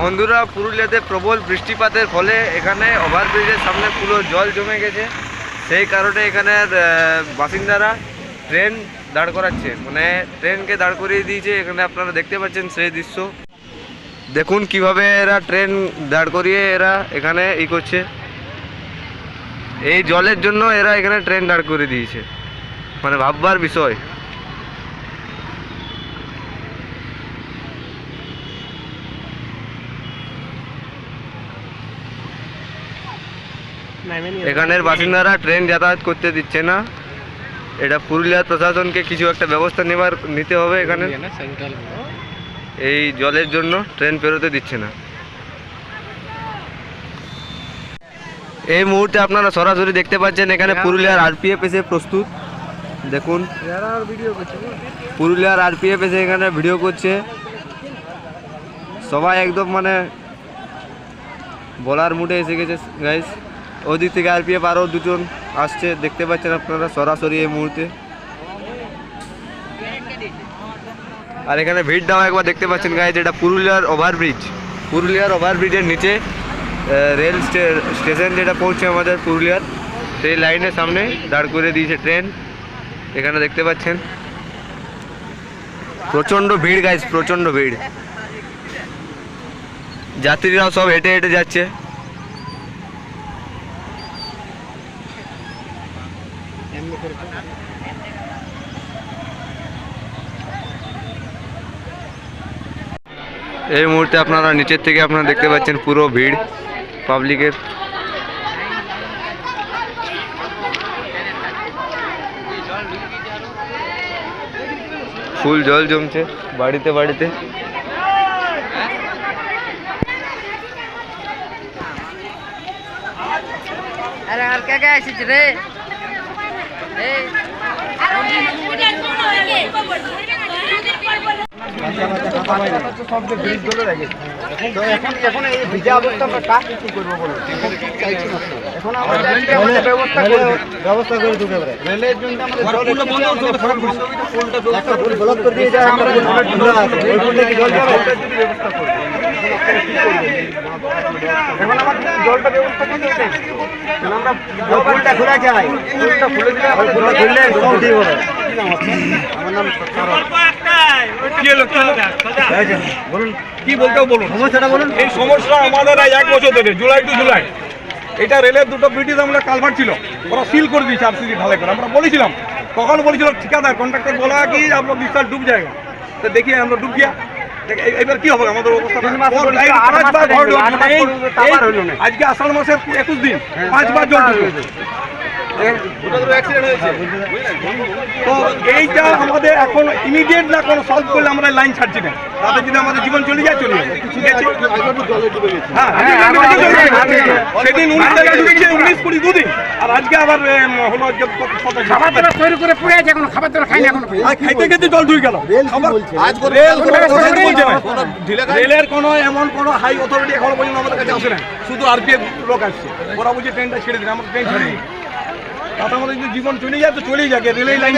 বন্ধুরা, পুরুলিয়াতে প্রবল বৃষ্টিপাতের ফলে এখানে ওভারব্রিজের সামনে পুরো জল জমে গেছে। সেই কারণে এখানের বাসিন্দারা ট্রেন দাঁড় করাচ্ছে। মানে ট্রেনকে দাঁড় করিয়ে দিয়েছে। এখানে আপনারা দেখতে পাচ্ছেন সেই দৃশ্য। দেখুন কীভাবে এরা ট্রেন দাঁড় করিয়ে এরা এখানে ই করছে। এই জলের জন্য এরা এখানে ট্রেন দাঁড় করে দিয়েছে। মানে ভাববার বিষয়। এখানের বাসিন্দারা ট্রেন যাতায়াত করতে দিচ্ছে না। এটা পুরুলিয়ার প্রশাসনকে কিছু একটা ব্যবস্থা নেবার নিতে হবে এখানে। এই জলের জন্য ট্রেন পেরোতে দিচ্ছে না। এই মুহূর্তে আপনারা সরাসরি দেখতে পাচ্ছেন এখানে পুরুলিয়ার আরপিএফ এসে প্রস্তুত। দেখুন। পুরুলিয়ার আরপিএফ এসে এখানে ভিডিও করছে। সবাই একদম মানে বলার মুডে এসে গেছে গাইস ওদিক থেকে আরপিএফ আরও দুজন আসছে, দেখতে পাচ্ছেন আপনারা সরাসরি এই মুহূর্তে। আর এখানে ভিড়টাও একবার দেখতে পাচ্ছেন গাইজ এটা পুরুলিয়ার ওভারব্রিজ পুরুলিয়ার ওভারব্রিজের নিচে রেল স্টে- স্টেশন যেটা পৌঁছে আমাদের পুরুলিয়ার, সেই লাইনের সামনে দাঁড় করে দিয়েছে ট্রেন এখানে দেখতে পাচ্ছেন। প্রচণ্ড ভিড় গাইজ প্রচণ্ড ভিড়। যাত্রীরাও সব হেঁটে হেঁটে যাচ্ছে। এই মুহূর্তে আপনারা নিচের থেকে আপনারা দেখতে পাচ্ছেন পুরো ভিড় পাবলিকের। ফুল জল জমছে বাড়িতে বাড়িতে। আরে আর কে কে আসিস রে? ए ব্যবস্থা করে দিতে পারে রেলের জন্য আমাদের জল একটু আমাদের ফটক করে পোলটা একটা পোল ব্লক করে দিয়ে যায় আমরা খোলা কি জল যাবে ব্যবস্থা করবে এখন আমার জলটা ব্যবস্থা করতে হবে আমরা জল খোলা চাই পোলটা খুলে দিলে আমরা খুললে সব ঠিক হবে আমার নাম সরব কি হলো কি হলো বলুন বলতে বলুন সমস্যাটা বলুন এই সমস্যা আমাদের এক বছর ধরে জুলাই। টু জুলাই এটা রেলের দুটো ব্রিটিশ আমলে কালভার্ট ছিল। ওরা সিল করে দিয়েছে আরসিসি ঢালাই করে আমরা বলেছিলাম তখন বলেছিল ঠিকাদার কন্ট্রাক্টর বলা কি আপনার বিশাল ডুব জায়গা তো দেখি আমরা ডুব গিয়া এবার কি হবে? আমাদের অবস্থা পাঁচবার ঘর আজকে আষাঢ় মাসের একুশ দিন। পাঁচবার জল। তো এইটা আমাদের এখন ইমিডিয়েট না কোনো সলভ করলে আমরা লাইন ছাড়ছি না। তাতে যদি আমাদের জীবন চলে যায় চলে যাবে। ঠিক আছে হ্যাঁ, সেদিন উনিশ তারিখে ঢুকেছে উনিশ কুড়ি দুদিন। আর আজকে আবার হলো আজকে কত সাতাশ। খাবার দাবার তৈরি করে পড়ে আছে এখন খাবার দাবার খাই না এখনও খাইতে খেতে জল ঢুকে গেল। আজ রেল কোনো কথাই বলছে না। রেলের কোনো এমন কোনো হাই অথরিটি এখনও পর্যন্ত আমাদের কাছে আসে না শুধু আরপিএফ লোক আসছে। ওরা বলছে ট্রেনটা ছেড়ে দিন আমরা ট্রেন ছেড়ে তাতে আমাদের যদি জীবন চলে যায় তো চলেই যাকে রেলের লাইন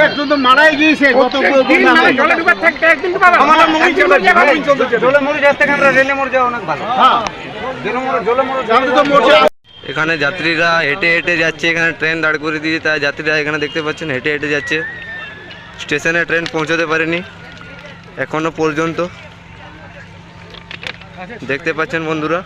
একটু তো মারাই গিয়েছে গত দিন জলে ডুবার থাকতে একদিন ডুবাবে আমার নাম নবীন চ্যাটার্জি নবীন চন্দ্র চ্যাটার্জি। জলে মরে যাচ্ছে আমরা রেলে মরে যাওয়া অনেক ভালো। হ্যাঁ। জলে মরে জলে মরে এখানে যাত্রীরা হেঁটে হেঁটে যাচ্ছে এখানে ট্রেন দাঁড় করে দিয়েছে তাই যাত্রীরা এখানে দেখতে পাচ্ছেন হেঁটে হেঁটে যাচ্ছে। স্টেশনে ট্রেন পৌঁছতে পারেনি এখনও পর্যন্ত। দেখতে পাচ্ছেন বন্ধুরা।